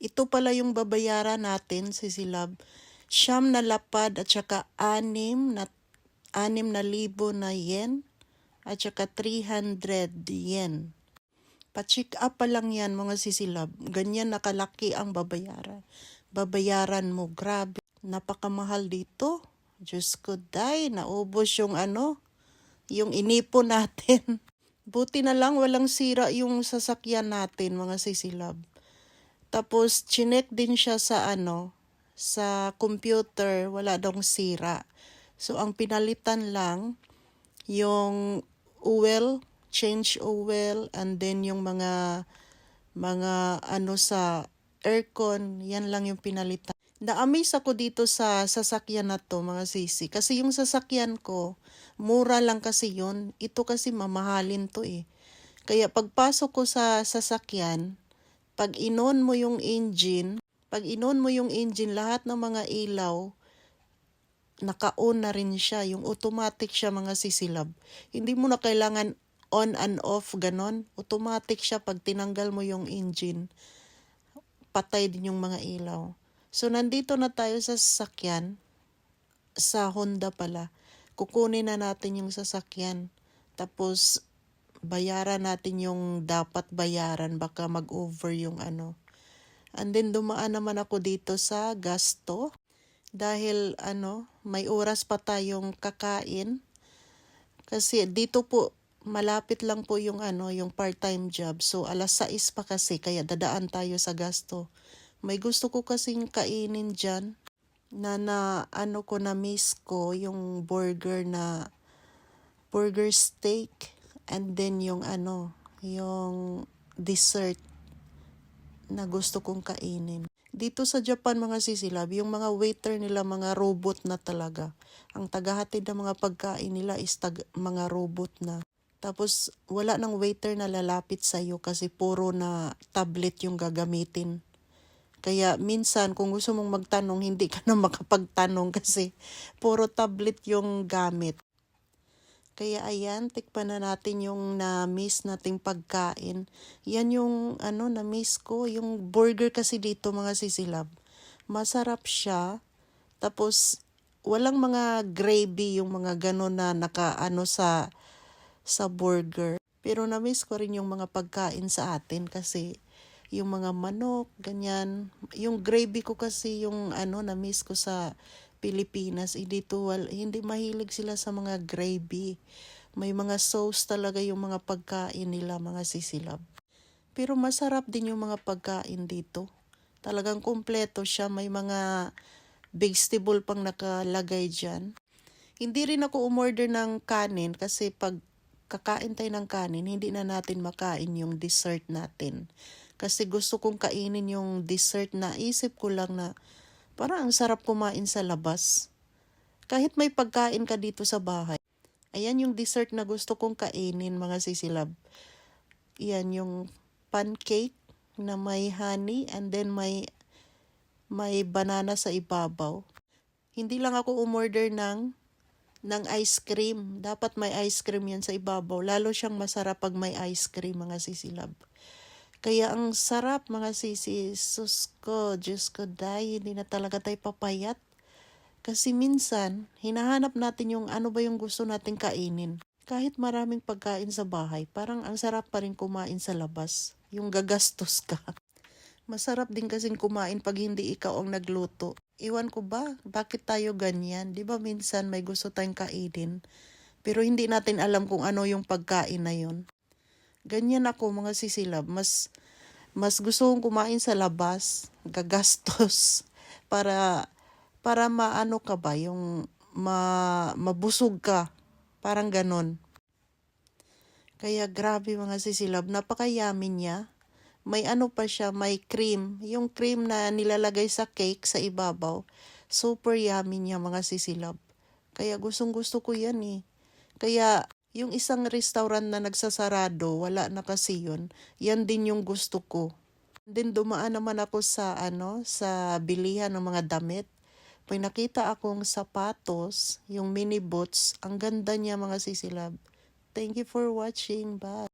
Ito pala yung babayaran natin, sisilab. Siyam na lapad at saka anim na, anim na libo na yen at saka 300 yen. Pa-check up pa lang yan mga sisilab. Ganyan nakalaki ang babayaran. Babayaran mo, grabe. Napakamahal dito. Diyos ko, day, naubos yung ano, yung inipo natin. Buti na lang walang sira yung sasakyan natin, mga sisilab. Tapos, chinek din siya sa ano, sa computer, wala daw sira. So, ang pinalitan lang, yung oil, change oil, and then yung mga, mga ano sa aircon, yan lang yung pinalitan. Na-amaze ako dito sa sasakyan na to, mga sisi. Kasi yung sasakyan ko, mura lang kasi yun. Ito kasi mamahalin to eh. Kaya pagpasok ko sa sasakyan, pag inon mo yung engine, pag inon mo yung engine, lahat ng mga ilaw, naka-on na rin siya. Yung automatic siya mga sisilab. Hindi mo na kailangan on and off, ganon. Automatic siya pag tinanggal mo yung engine. Patay din yung mga ilaw. So, nandito na tayo sa sasakyan. Sa Honda pala. Kukunin na natin yung sasakyan. Tapos, bayaran natin yung dapat bayaran. Baka mag-over yung ano. And then, dumaan naman ako dito sa gasto. Dahil, ano, may oras pa tayong kakain. Kasi dito po, malapit lang po yung ano, yung part-time job. So, alas 6 pa kasi, kaya dadaan tayo sa gasto. May gusto ko kasing kainin dyan na na ano ko na miss ko yung burger na burger steak and then yung ano yung dessert na gusto kong kainin. Dito sa Japan mga sisilab, yung mga waiter nila mga robot na talaga. Ang tagahatid ng mga pagkain nila is tag- mga robot na. Tapos wala nang waiter na lalapit sa iyo kasi puro na tablet yung gagamitin. Kaya minsan kung gusto mong magtanong, hindi ka na makapagtanong kasi puro tablet yung gamit. Kaya ayan, tikpan na natin yung na-miss nating pagkain. Yan yung ano na-miss ko, yung burger kasi dito mga sisilab. Masarap siya. Tapos walang mga gravy yung mga gano'n na nakaano sa sa burger. Pero na-miss ko rin yung mga pagkain sa atin kasi yung mga manok, ganyan. Yung gravy ko kasi yung ano na-miss ko sa Pilipinas, hindi to, hindi mahilig sila sa mga gravy. May mga sauce talaga yung mga pagkain nila, mga sisilab. Pero masarap din yung mga pagkain dito. Talagang kumpleto siya, may mga vegetable pang nakalagay dyan. Hindi rin ako umorder ng kanin kasi pag kakain tayo ng kanin, hindi na natin makain yung dessert natin. Kasi gusto kong kainin yung dessert na isip ko lang na parang ang sarap kumain sa labas. Kahit may pagkain ka dito sa bahay. Ayan yung dessert na gusto kong kainin mga sisilab. Yan yung pancake na may honey and then may may banana sa ibabaw. Hindi lang ako umorder ng ng ice cream. Dapat may ice cream yan sa ibabaw. Lalo siyang masarap pag may ice cream mga sisilab. Kaya ang sarap mga sisi, sus ko, Diyos ko, dahil hindi na talaga tayo papayat. Kasi minsan, hinahanap natin yung ano ba yung gusto nating kainin. Kahit maraming pagkain sa bahay, parang ang sarap pa rin kumain sa labas. Yung gagastos ka. Masarap din kasing kumain pag hindi ikaw ang nagluto. Iwan ko ba, bakit tayo ganyan? Di ba minsan may gusto tayong kainin, pero hindi natin alam kung ano yung pagkain na yun. Ganyan ako mga sisilab. Mas, mas gusto kong kumain sa labas, gagastos, para, para maano ka ba, yung ma, mabusog ka. Parang ganon. Kaya grabe mga sisilab, napakayami niya. May ano pa siya, may cream. Yung cream na nilalagay sa cake sa ibabaw. Super yummy niya mga sisilab. Kaya gustong gusto ko yan eh. Kaya yung isang restaurant na nagsasarado, wala na kasi yun. Yan din yung gusto ko. Then dumaan naman ako sa ano, sa bilihan ng mga damit. May nakita akong sapatos, yung mini boots. Ang ganda niya mga sisilab. Thank you for watching. Bye.